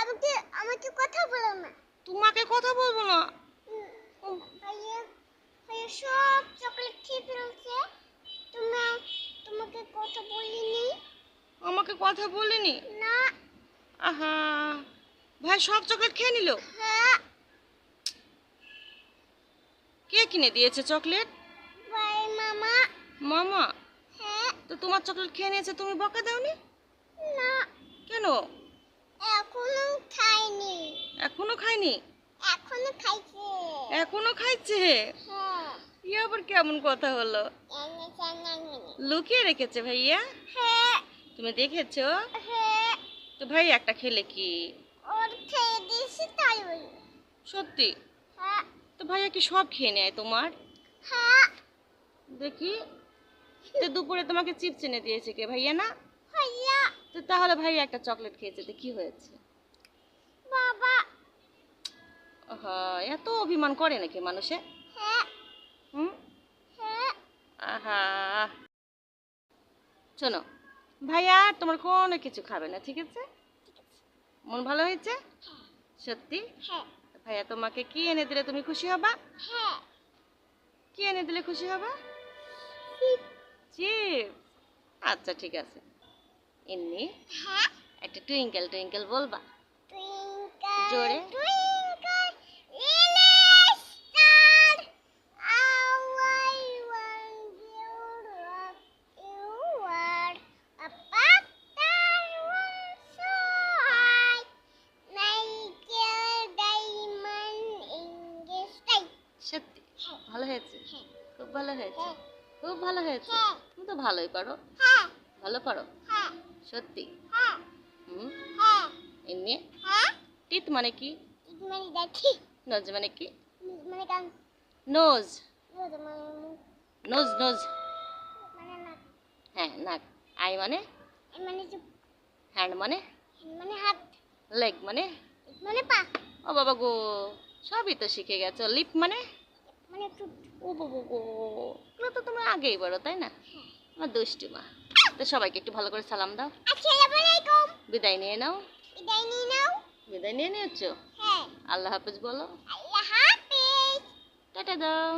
আমাকে আমাকে কথা বলো না। তোমাকে কথা বলব না? ভাইয়া ভাইয়া সব চকলেট খেয়ে ফেলছে। তুমি তোমাকে কথা বলিনি? আমাকে কথা বলিনি? না। আহা ভাই সব চকলেট খেয়ে নিল? হ্যাঁ। কে কিনে দিয়েছে চকলেট? ভাই মামা। মামা? হ্যাঁ। তো তোমার চকলেট খেয়ে নিয়েছে তুমি বকা দাওনি? না। কেন? এখনও খায়নি? এখনও খাইছে। এখনও খাইছে? হ্যাঁ। ই আবার কেমন কথা হলো? লুকিয়ে রেখেছে ভাইয়া? হ্যাঁ। তুমি দেখেছ? হ্যাঁ। তো ভাই একটা খেলে কি? ওর খেয়ে দিয়েছি তাই বলি সত্যি? হ্যাঁ। তো ভাইয়া কি সব খেয়ে নেয় তোমার? হ্যাঁ। দেখি। তো দুপুরে তোমাকে চিপস এনে দিয়েছে কে ভাইয়া না? ভাইয়া। তো তাহলে ভাইয়া একটা চকলেট খেয়েছে তো কি হয়েছে? বাবা এত অভিমান করে নাকি মানুষে? হুম? আহা। শোনো ভাইয়া তোমার কোনো কিছু খাবে না ঠিক আছে? মন ভালো হয়েছে? সত্যি? ভাইয়া তোমাকে কি এনে দিলে তুমি খুশি হবা? কি এনে দিলে খুশি হবা? চিপস। আচ্ছা ঠিক আছে। এমনি একটা টুইঙ্কেল টুইঙ্কেল বলবা জোরে। সত্যি। ভালো হয়েছে? হ্যাঁ। খুব ভালো হয়েছে? হ্যাঁ। খুব ভালো হয়েছে? হ্যাঁ। তুমি তো ভালোই পারো। হ্যাঁ, ভালো পারো? হ্যাঁ, সত্যি? হ্যাঁ, হুম? হ্যাঁ, এমনি? হ্যাঁ। টিত মানে কি? নোজ মানে কি? মানে কান। নোজ। নোজ নোজ হ্যাঁ নাক। আই মানে? মানে হ্যান্ড মানে? মানে হাত। লেগ মানে? মানে পা। ও বাবা গো সবই তো শিখে গেছো। লিপ মানে? মানে একটু ও বাবা এগুলো তো তোমরা আগেই বড় তাই না? আমার দুষ্টু মা। তো সবাইকে একটু ভালো করে সালাম দাও। আসসালামু আলাইকুম। বিদায় নিয়ে নাও। বিদায় নিয়ে নাও। বিদায় নিয়ে নিয়েছো? হ্যাঁ। আল্লাহ হাফেজ বলো। আল্লাহ হাফেজ। টাটা দাও।